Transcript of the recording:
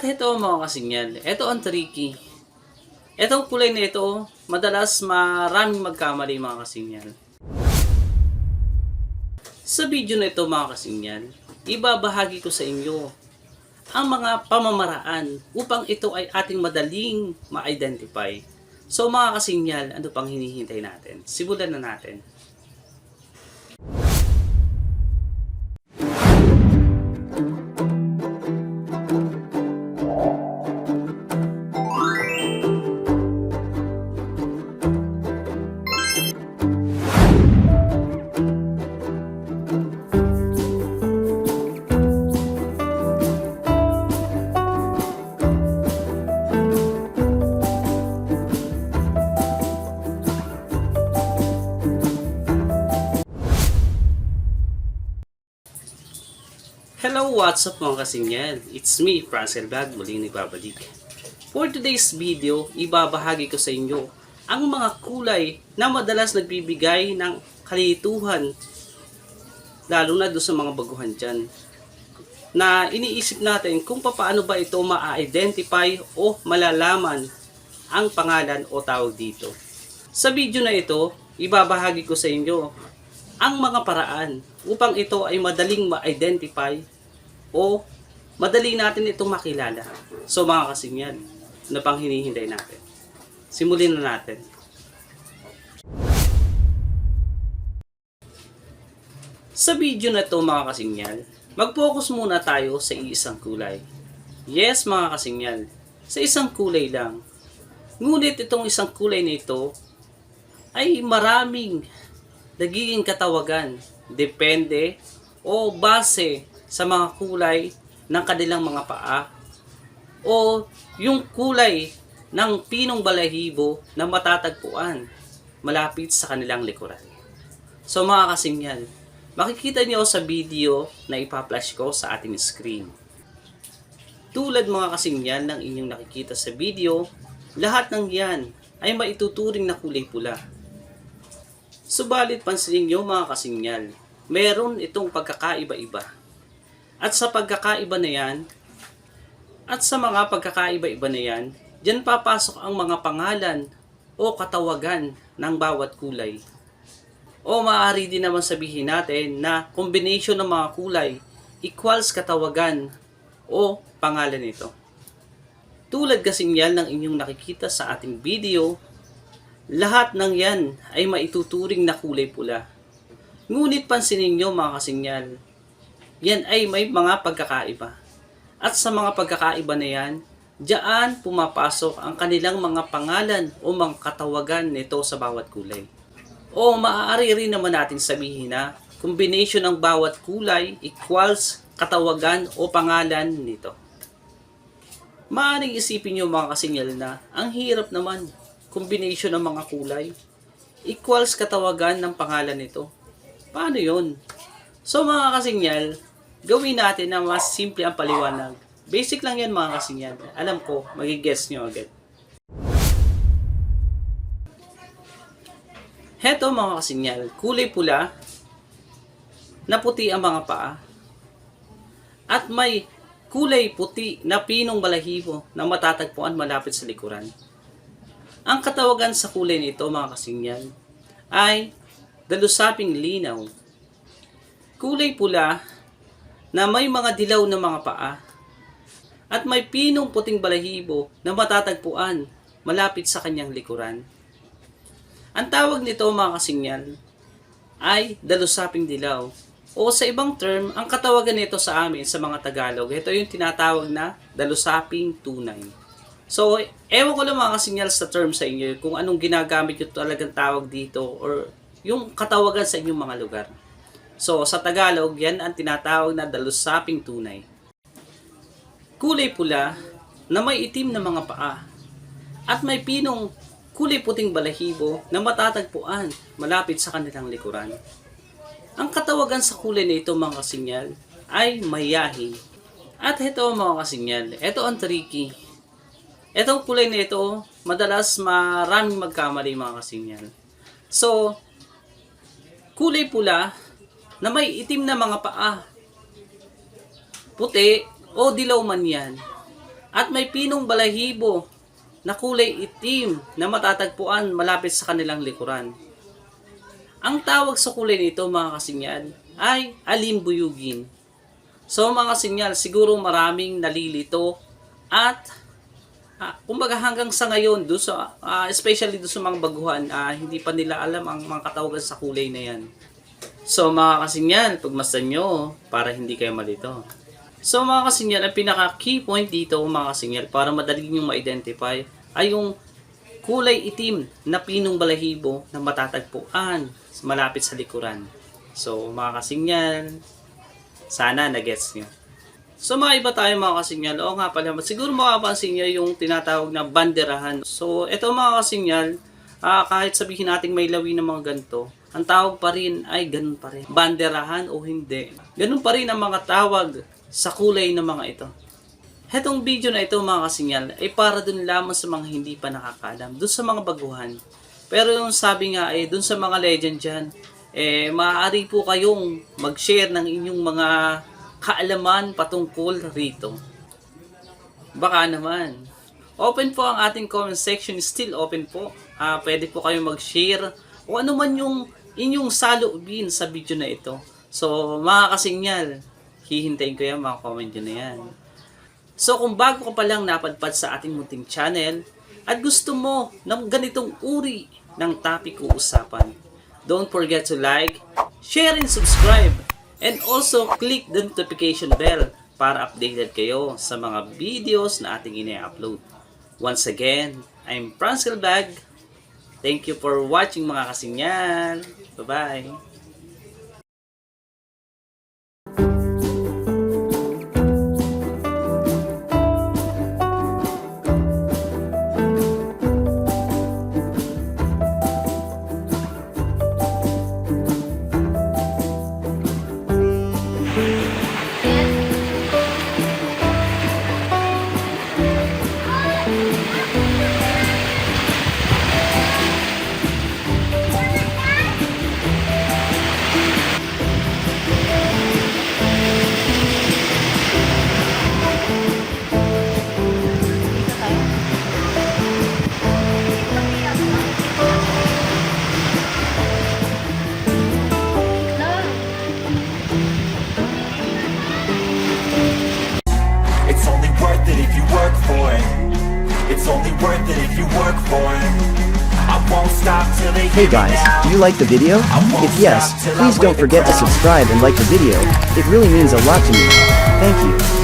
At ito mga kasinyal, ito ang tricky. Itong kulay na ito, madalas maraming magkamali mga kasinyal. Sa video na ito mga kasinyal, ibabahagi ko sa inyo ang mga pamamaraan upang ito ay ating madaling ma-identify. So mga kasinyal, ano pang hinihintay natin? Simulan na natin. Hello, what's up mga kasinyal? It's me, Francel Bag, muling nagbabalik. For today's video, ibabahagi ko sa inyo ang mga kulay na madalas nagbibigay ng kalituhan lalo na doon sa mga baguhan dyan na iniisip natin kung paano ba ito ma-identify o malalaman ang pangalan o tawag dito. Sa video na ito, ibabahagi ko sa inyo ang mga paraan upang ito ay madaling ma-identify o madali natin itong makilala. So mga kasinyan, ano pang hinihintay natin? Simulin na natin. Sa video na ito mga kasinyal, mag-focus muna tayo sa isang kulay. Yes mga kasinyal, sa isang kulay lang. Ngunit itong isang kulay na ito ay maraming nagiging katawagan. Depende o base sa mga kulay ng kanilang mga paa o yung kulay ng pinong balahibo na matatagpuan malapit sa kanilang likuran. So mga kasinyan, makikita niyo sa video na ipa-flash ko sa ating screen. Tulad mga kasinyan ng inyong nakikita sa video, lahat ng yan ay maituturing na kulay pula. Subalit pansinin niyo mga kasinyal, meron itong pagkakaiba-iba. At sa pagkakaiba na yan, at sa mga pagkakaiba-iba na yan, dyan papasok ang mga pangalan o katawagan ng bawat kulay. O maaari din naman sabihin natin na combination ng mga kulay equals katawagan o pangalan nito. Tulad kasing yan ng inyong nakikita sa ating video, lahat ng yan ay maituturing na kulay pula. Ngunit pansinin nyo mga kasinyal, yan ay may mga pagkakaiba. At sa mga pagkakaiba na yan, diyan pumapasok ang kanilang mga pangalan o mga katawagan nito sa bawat kulay. O maaari rin naman natin sabihin na combination ng bawat kulay equals katawagan o pangalan nito. Maaaring isipin nyo mga kasinyal na ang hirap naman combination ng mga kulay equals katawagan ng pangalan nito. Paano yon? So mga kasinyal, gawin natin na mas simple ang paliwanag. Basic lang yan mga kasinyal. Alam ko, magigess nyo agad. Heto mga kasinyal, kulay pula, na puti ang mga paa, at may kulay puti na pinong balahibo na matatagpuan malapit sa likuran. Ang katawagan sa kulay nito mga kasinyal ay dalusaping linaw. Kulay pula na may mga dilaw na mga paa at may pinong puting balahibo na matatagpuan malapit sa kanyang likuran. Ang tawag nito mga kasinyal ay dalusaping dilaw. O sa ibang term, ang katawagan nito sa amin sa mga Tagalog, ito yung tinatawag na dalusaping tunay. So, ewan ko lang mga kasinyal sa term sa inyo kung anong ginagamit yung talagang tawag dito or yung katawagan sa inyong mga lugar. So, sa Tagalog, yan ang tinatawag na dalusaping tunay. Kulay pula na may itim na mga paa at may pinong kulay puting balahibo na matatagpuan malapit sa kanilang likuran. Ang katawagan sa kulay na ito mga kasinyal ay mayahi At ito mga kasinyal, ito ang tricky. Itong kulay na ito, madalas maraming magkamali mga kasinyal. So, kulay pula na may itim na mga paa. Puti o dilaw man yan. At may pinong balahibo na kulay itim na matatagpuan malapit sa kanilang likuran. Ang tawag sa kulay nito mga kasinyal ay alimbuyugin. So mga sinyal, siguro maraming nalilito at ah, kumbaga hanggang sa ngayon, do sa, ah, especially do sa mga baguhan, ah, hindi pa nila alam ang mga katawagan sa kulay na yan. So mga kasinyal, pagmasdan nyo para hindi kayo malito. So mga kasinyal, ang pinaka key point dito mga kasinyal para madali nyo ma-identify ay yung kulay itim na pinong balahibo na matatagpuan malapit sa likuran. So mga kasinyal, sana na-gets nyo. So mga iba tayo mga kasinyal, oo nga pala, siguro makapansin nyo yung tinatawag na banderahan. So ito mga kasinyal, ah, kahit sabihin natin may lawi ng mga ganito, ang tawag pa rin ay ganun pa rin. Banderahan o hindi. Ganun pa rin ang mga tawag sa kulay ng mga ito. Hetong video na ito mga kasinyal ay para dun lamang sa mga hindi pa nakakalam, dun sa mga baguhan. Pero yung sabi nga ay dun sa mga legend dyan, eh maaari po kayong mag-share ng inyong mga kaalaman patungkol rito. Baka naman. Open po ang ating comment section, still open po. Ah, pwede po kayong mag-share o ano man yung inyong saloobin sa video na ito. So, mga kasinyal, hihintayin ko yan, mga comment nyo na yan. So kung bago ka pa lang napadpad sa ating munting channel at gusto mo ng ganitong uri ng topic uusapan, don't forget to like, share, and subscribe. And also click the notification bell para updated kayo sa mga videos na ating ine-upload. Once again, I'm Francis Bag. Thank you for watching mga kasinyal. Bye-bye. It's only worth it if you work for it. I won't stop till Hey guys, do you like the video? If yes, please don't forget to subscribe and like the video, it really means a lot to me. Thank you.